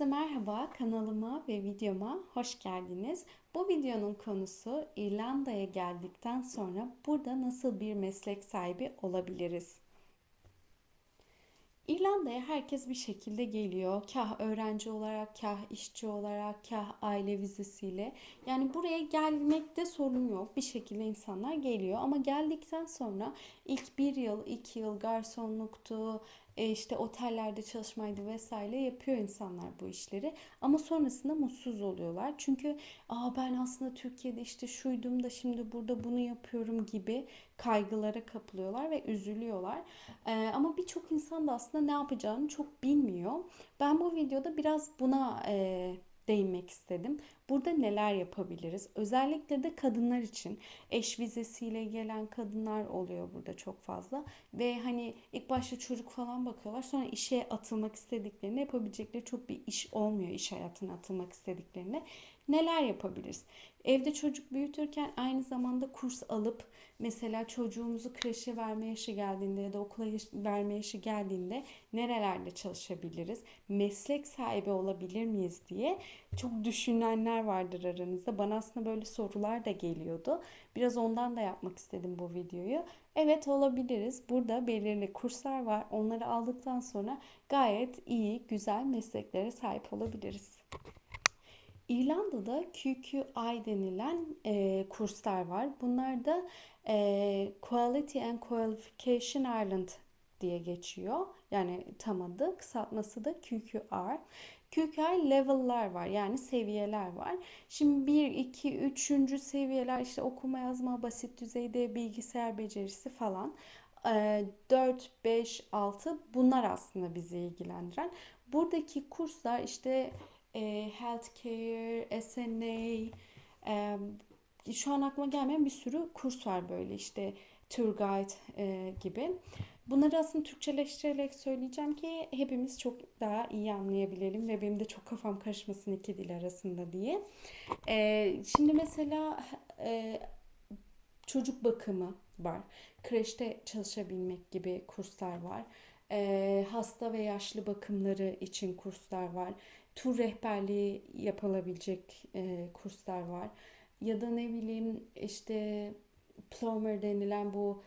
Herkese merhaba, kanalıma ve videoma hoş geldiniz. Bu videonun konusu İrlanda'ya geldikten sonra burada nasıl bir meslek sahibi olabiliriz? İrlanda'ya herkes bir şekilde geliyor. Kah öğrenci olarak, kah işçi olarak, kah aile vizesiyle. Yani buraya gelmekte sorun yok. Bir şekilde insanlar geliyor. Ama geldikten sonra ilk bir yıl, iki yıl garsonluktu, işte otellerde çalışmaydı vesaire yapıyor insanlar bu işleri. Ama sonrasında mutsuz oluyorlar. Çünkü Aa, ben aslında Türkiye'de işte şuydum da şimdi burada bunu yapıyorum gibi kaygılara kapılıyorlar ve üzülüyorlar. Ee, ama birçok insan da aslında ne yapacağını çok bilmiyor. Ben bu videoda biraz buna e, değinmek istedim. Burada neler yapabiliriz? Özellikle de kadınlar için eş vizesiyle gelen kadınlar oluyor burada çok fazla ve hani ilk başta çocuk falan bakıyorlar. Sonra işe atılmak istediklerinde yapabilecekleri çok bir iş olmuyor iş hayatına atılmak istediklerinde. Neler yapabiliriz? Evde çocuk büyütürken aynı zamanda kurs alıp mesela çocuğumuzu kreşe verme yaşı geldiğinde ya da okula verme yaşı geldiğinde nerelerde çalışabiliriz? Meslek sahibi olabilir miyiz diye çok düşünenler vardır aranızda. Bana aslında böyle sorular da geliyordu. Biraz ondan da yapmak istedim bu videoyu. Evet olabiliriz. Burada belirli kurslar var. Onları aldıktan sonra gayet iyi, güzel mesleklere sahip olabiliriz. İrlanda'da QQI denilen e, kurslar var. Bunlar da e, Quality and Qualification Ireland diye geçiyor. Yani tam adı, kısaltması da QQR. QQI level'lar var yani seviyeler var. Şimdi 1, 2, 3. seviyeler işte okuma yazma basit düzeyde bilgisayar becerisi falan. 4, 5, 6 bunlar aslında bizi ilgilendiren. Buradaki kurslar işte e, healthcare, SNA, e, şu an aklıma gelmeyen bir sürü kurs var böyle işte tour guide e, gibi. Bunları aslında Türkçeleştirerek söyleyeceğim ki hepimiz çok daha iyi anlayabilelim ve benim de çok kafam karışmasın iki dil arasında diye. E, şimdi mesela e, çocuk bakımı var. Kreşte çalışabilmek gibi kurslar var. E, hasta ve yaşlı bakımları için kurslar var tur rehberliği yapılabilecek e, kurslar var. Ya da ne bileyim işte plumber denilen bu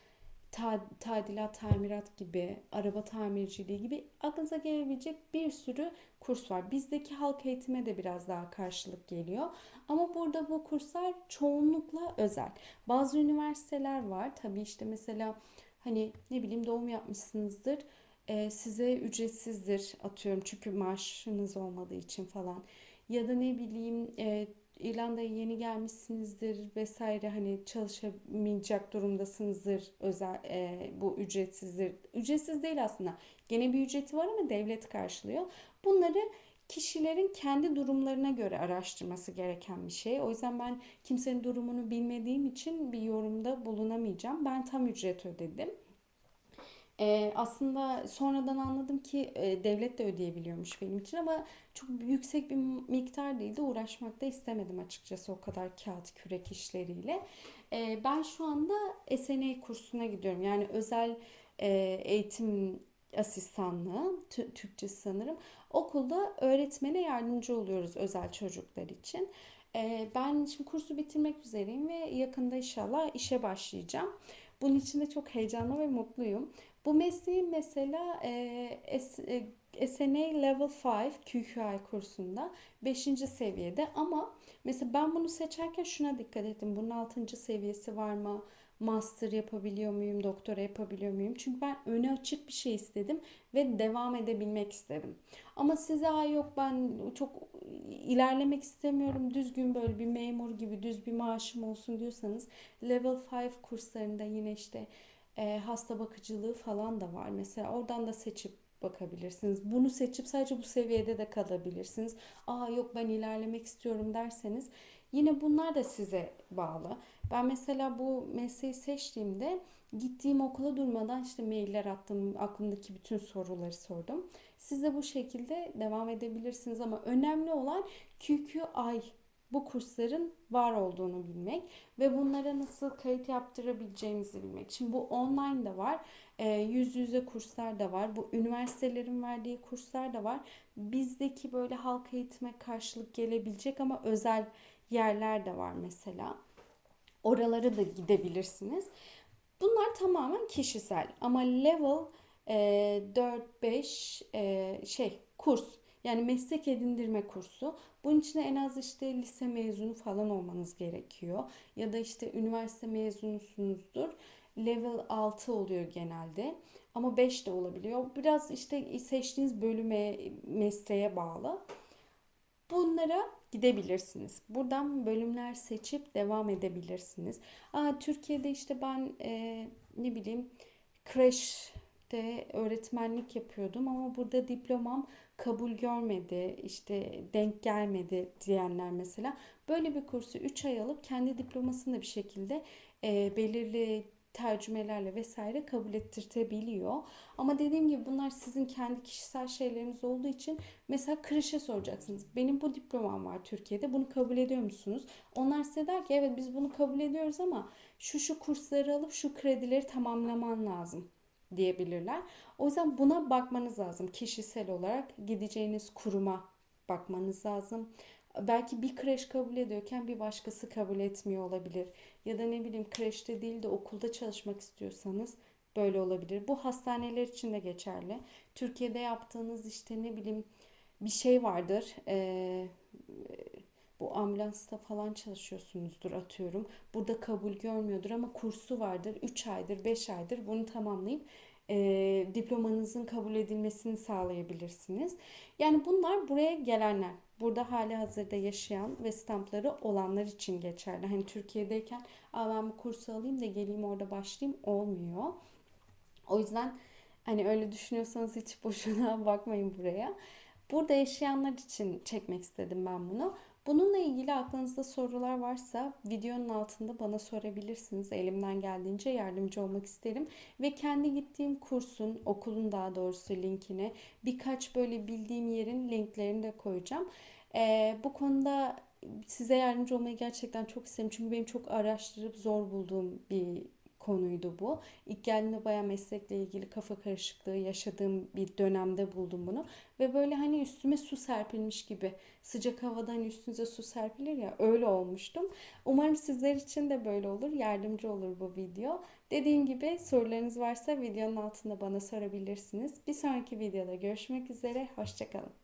tadilat, tamirat gibi, araba tamirciliği gibi aklınıza gelebilecek bir sürü kurs var. Bizdeki halk eğitime de biraz daha karşılık geliyor. Ama burada bu kurslar çoğunlukla özel. Bazı üniversiteler var. Tabii işte mesela hani ne bileyim doğum yapmışsınızdır e, size ücretsizdir atıyorum çünkü maaşınız olmadığı için falan ya da ne bileyim e, İrlanda'ya yeni gelmişsinizdir vesaire hani çalışamayacak durumdasınızdır özel e, bu ücretsizdir ücretsiz değil aslında gene bir ücreti var ama devlet karşılıyor bunları kişilerin kendi durumlarına göre araştırması gereken bir şey. O yüzden ben kimsenin durumunu bilmediğim için bir yorumda bulunamayacağım. Ben tam ücret ödedim. E, aslında sonradan anladım ki e, devlet de ödeyebiliyormuş benim için ama çok yüksek bir miktar değildi. Uğraşmak da istemedim açıkçası o kadar kağıt kürek işleriyle. E, ben şu anda SNA kursuna gidiyorum. Yani özel e, eğitim asistanlığı, Türkçe sanırım. Okulda öğretmene yardımcı oluyoruz özel çocuklar için. Ben şimdi kursu bitirmek üzereyim ve yakında inşallah işe başlayacağım. Bunun için de çok heyecanlı ve mutluyum. Bu mesleğin mesela e, SNA Level 5 QQI kursunda 5. seviyede ama mesela ben bunu seçerken şuna dikkat ettim. Bunun 6. seviyesi var mı? Master yapabiliyor muyum? Doktora yapabiliyor muyum? Çünkü ben öne açık bir şey istedim ve devam edebilmek istedim. Ama size ay yok ben çok ilerlemek istemiyorum. Düzgün böyle bir memur gibi düz bir maaşım olsun diyorsanız Level 5 kurslarında yine işte e, hasta bakıcılığı falan da var. Mesela oradan da seçip bakabilirsiniz. Bunu seçip sadece bu seviyede de kalabilirsiniz. Aa yok ben ilerlemek istiyorum derseniz yine bunlar da size bağlı. Ben mesela bu mesleği seçtiğimde gittiğim okula durmadan işte mailler attım, aklımdaki bütün soruları sordum. Siz de bu şekilde devam edebilirsiniz ama önemli olan QQI bu kursların var olduğunu bilmek ve bunlara nasıl kayıt yaptırabileceğimizi bilmek. Şimdi bu online de var. E, yüz yüze kurslar da var. Bu üniversitelerin verdiği kurslar da var. Bizdeki böyle halk eğitime karşılık gelebilecek ama özel yerler de var mesela. Oralara da gidebilirsiniz. Bunlar tamamen kişisel ama level e, 4-5 e, şey kurs yani meslek edindirme kursu. Bunun için en az işte lise mezunu falan olmanız gerekiyor. Ya da işte üniversite mezunusunuzdur. Level 6 oluyor genelde. Ama 5 de olabiliyor. Biraz işte seçtiğiniz bölüme, mesleğe bağlı. Bunlara gidebilirsiniz. Buradan bölümler seçip devam edebilirsiniz. Aa, Türkiye'de işte ben e, ne bileyim kreşte öğretmenlik yapıyordum ama burada diplomam kabul görmedi, işte denk gelmedi diyenler mesela. Böyle bir kursu 3 ay alıp kendi diplomasını da bir şekilde e, belirli tercümelerle vesaire kabul ettirtebiliyor. Ama dediğim gibi bunlar sizin kendi kişisel şeyleriniz olduğu için mesela kreşe soracaksınız. Benim bu diplomam var Türkiye'de. Bunu kabul ediyor musunuz? Onlar size der ki evet biz bunu kabul ediyoruz ama şu şu kursları alıp şu kredileri tamamlaman lazım diyebilirler. O yüzden buna bakmanız lazım. Kişisel olarak gideceğiniz kuruma bakmanız lazım. Belki bir kreş kabul ediyorken bir başkası kabul etmiyor olabilir. Ya da ne bileyim kreşte değil de okulda çalışmak istiyorsanız böyle olabilir. Bu hastaneler için de geçerli. Türkiye'de yaptığınız işte ne bileyim bir şey vardır. Ee, bu ambulansta falan çalışıyorsunuzdur atıyorum. Burada kabul görmüyordur ama kursu vardır. 3 aydır, 5 aydır bunu tamamlayıp e, diplomanızın kabul edilmesini sağlayabilirsiniz. Yani bunlar buraya gelenler. Burada hali hazırda yaşayan ve stampları olanlar için geçerli. Hani Türkiye'deyken Aa, ben bu kursu alayım da geleyim orada başlayayım olmuyor. O yüzden hani öyle düşünüyorsanız hiç boşuna bakmayın buraya. Burada yaşayanlar için çekmek istedim ben bunu. Bununla ilgili aklınızda sorular varsa videonun altında bana sorabilirsiniz. Elimden geldiğince yardımcı olmak isterim. Ve kendi gittiğim kursun, okulun daha doğrusu linkine birkaç böyle bildiğim yerin linklerini de koyacağım. Ee, bu konuda size yardımcı olmayı gerçekten çok isterim. Çünkü benim çok araştırıp zor bulduğum bir konuydu bu. İlk geldiğimde bayağı meslekle ilgili kafa karışıklığı yaşadığım bir dönemde buldum bunu. Ve böyle hani üstüme su serpilmiş gibi sıcak havadan üstünüze su serpilir ya öyle olmuştum. Umarım sizler için de böyle olur. Yardımcı olur bu video. Dediğim gibi sorularınız varsa videonun altında bana sorabilirsiniz. Bir sonraki videoda görüşmek üzere. Hoşçakalın.